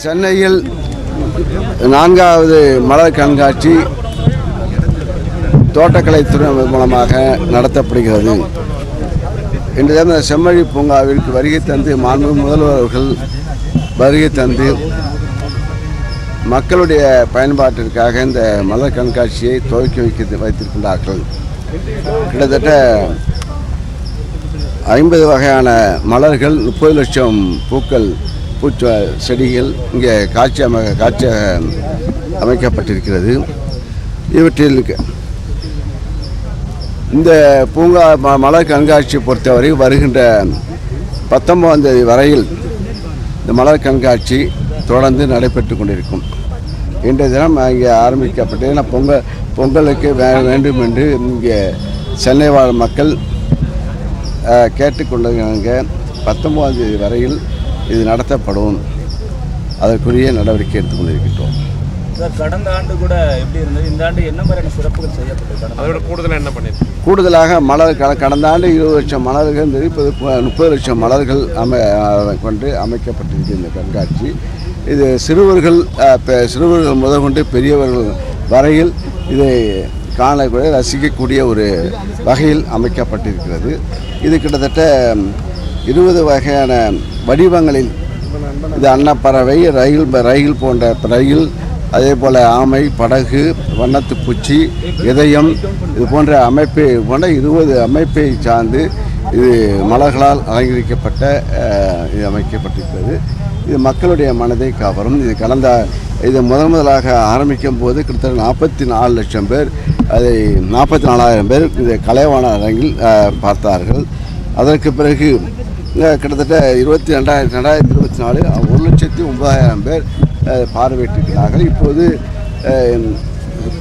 சென்னையில் நான்காவது மலர் கண்காட்சி தோட்டக்கலைத்துறை மூலமாக நடத்தப்படுகிறது. இன்று இந்த செம்மொழி பூங்காவிற்கு வருகை தந்து மாண்பு முதல்வர் அவர்கள் வருகை தந்து மக்களுடைய பயன்பாட்டிற்காக இந்த மலர் கண்காட்சியை துவக்கி வைக்க வைத்திருக்கின்றார்கள். கிட்டத்தட்ட ஐம்பது வகையான மலர்கள் முப்பது லட்சம் பூக்கள் பூச்ச செடிகள் இங்கே காட்சி அமை காட்சி அமைக்கப்பட்டிருக்கிறது. இவற்றில் இந்த பூங்கா ம- மலர் கண்காட்சி பொறுத்தவரை வருகின்ற பத்தொன்பதாம் தேதி வரையில் இந்த மலர் கண்காட்சி தொடர்ந்து நடைபெற்று கொண்டிருக்கும். இன்றைய தினம் இங்கே ஆரம்பிக்கப்பட்டு ஏன்னா பொங்கல் பொங்கலுக்கு வே வேண்டும் என்று இங்கே சென்னை வாழ் மக்கள் கேட்டுக்கொண்டிருக்காங்க கேட்டுக்கொள்ளுங்க தேதி வரையில் இது நடத்தப்படும் அதற்குரிய நடவடிக்கை எடுத்துக்கொண்டிருக்கின்றோம். சார் கடந்த ஆண்டு கூட எப்படி இருந்தது? இந்த ஆண்டு என்ன மாதிரியான சிறப்புகள் செய்யப்பட்டது அதோட கூடுதலாக என்ன பண்ணிருக்கு? கூடுதலாக மலர் கடந்த ஆண்டு இருபது லட்சம் மலர்கள் இருந்தது இப்போது முப்பது லட்சம் மலர்கள் அமை கொண்டு அமைக்கப்பட்டிருக்கு இந்த கண்காட்சி. இது சிறுவர்கள் அஹ், பெ- சிறுவர்கள் முதற்கொண்டு பெரியவர்கள் வரையில் இதை காணக்கூடிய ரசிக்கக்கூடிய ஒரு வகையில் அமைக்கப்பட்டிருக்கிறது. இது கிட்டத்தட்ட இருபது வகையான வடிவங்களில் இது அன்னப்பறவை ரயில் ரயில் போன்ற ரயில் அதே போல் ஆமை படகு வண்ணத்து பூச்சி இதயம் இது போன்ற அமைப்பை போன்ற இருபது அமைப்பை சார்ந்து இது மலர்களால் அலங்கரிக்கப்பட்ட இது அமைக்கப்பட்டிருக்கிறது. இது மக்களுடைய மனதை கவரும் இது கடந்த இது முதன் முதலாக ஆரம்பிக்கும் போது கிட்டத்தட்ட நாற்பத்தி நாலு லட்சம் பேர் அதை நாற்பத்தி நாலாயிரம் பேர் இந்த கலைவாண அரங்கில் பார்த்தார்கள். அதற்கு பிறகு கிட்டத்தட்ட இருபத்தி ரெண்டாயிரத்தி ரெண்டாயிரத்தி இருபத்தி நாலு ஒரு லட்சத்தி ஒன்பதாயிரம் பேர் பார்வையிட்டிருக்கிறார்கள். இப்போது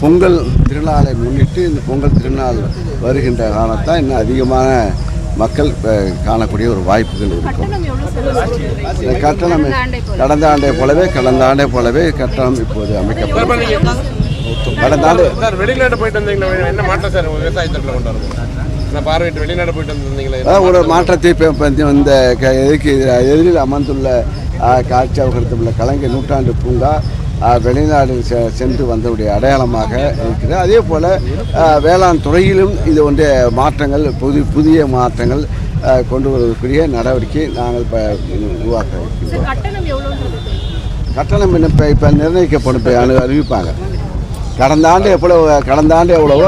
பொங்கல் திருநாளை முன்னிட்டு இந்த பொங்கல் திருநாள் வருகின்ற காரணத்தான் இன்னும் அதிகமான மக்கள் காணக்கூடிய ஒரு வாய்ப்புகள் இருக்கும். கட்டணம் கடந்த ஆண்டை போலவே கடந்த ஆண்டை போலவே கட்டணம் இப்போது அமைக்கப்படும். கடந்த ஆண்டு சார் வெளிநாடு போயிட்டு வந்தீங்களா? என்ன மாற்றம் சார் விவசாயத்தில் கொண்டு வரணும்? பார்வையிட்டு வெளிநாடு போயிட்டு வந்திருந்தீங்களா? ஒரு மாற்றத்தை இந்த க- எதுக்கு எதிரில் அமர்ந்துள்ள காட்சி அவர்களுக்குள்ள கலைஞர் நூற்றாண்டு பூங்கா வெளிநாடு செ- சென்று வந்தவுடைய அடையாளமாக இருக்கிறது. அதே போல் வேளாண் துறையிலும் இது ஒன்றிய மாற்றங்கள் புது புதிய மாற்றங்கள் கொண்டு வருவதற்குரிய நடவடிக்கை நாங்கள் இப்போ உருவாக்க கட்டணம் இப்போ இப்போ நிர்ணயிக்கப்படும் இப்போ அறிவிப்பாங்க. கடந்த ஆண்டு எவ்வளோ கடந்த ஆண்டு எவ்வளவோ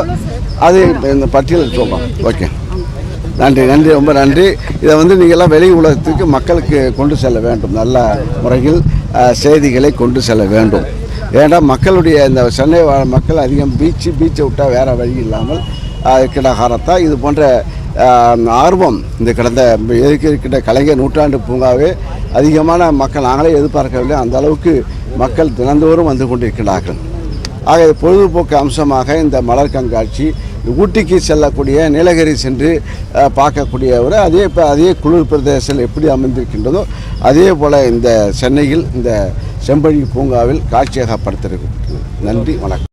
அது இப்போ இந்த பட்டியலில் சொல்கிறோம் ஓகே நன்றி நன்றி ரொம்ப நன்றி. இதை வந்து நீங்கள்லாம் வெளி உலகத்துக்கு மக்களுக்கு கொண்டு செல்ல வேண்டும். நல்ல முறையில் செய்திகளை கொண்டு செல்ல வேண்டும். ஏன்னா மக்களுடைய இந்த சென்னை வாழ் மக்கள் அதிகம் பீச்சு பீச்சை விட்டால் வேறு வழி இல்லாமல் கிடகாரத்தா இது போன்ற ஆர்வம் இந்த கடந்த எதுக்கு கலைஞர் நூற்றாண்டு பூங்காவே அதிகமான மக்கள் நாங்களே எதிர்பார்க்கவில்லை அந்த அளவுக்கு மக்கள் தினந்தோறும் வந்து கொண்டிருக்கிறார்கள். ஆக பொழுதுபோக்கு அம்சமாக இந்த மலர் கண்காட்சி ஊட்டிக்கு செல்லக்கூடிய நீலகிரி சென்று பார்க்கக்கூடியவர் அதே இப்போ அதே குளிர் பிரதேசத்தில் எப்படி அமைந்திருக்கின்றதோ அதே போல் இந்த சென்னையில் இந்த செம்பழி பூங்காவில் காட்சியகப்படுத்திருக்கு நன்றி வணக்கம்.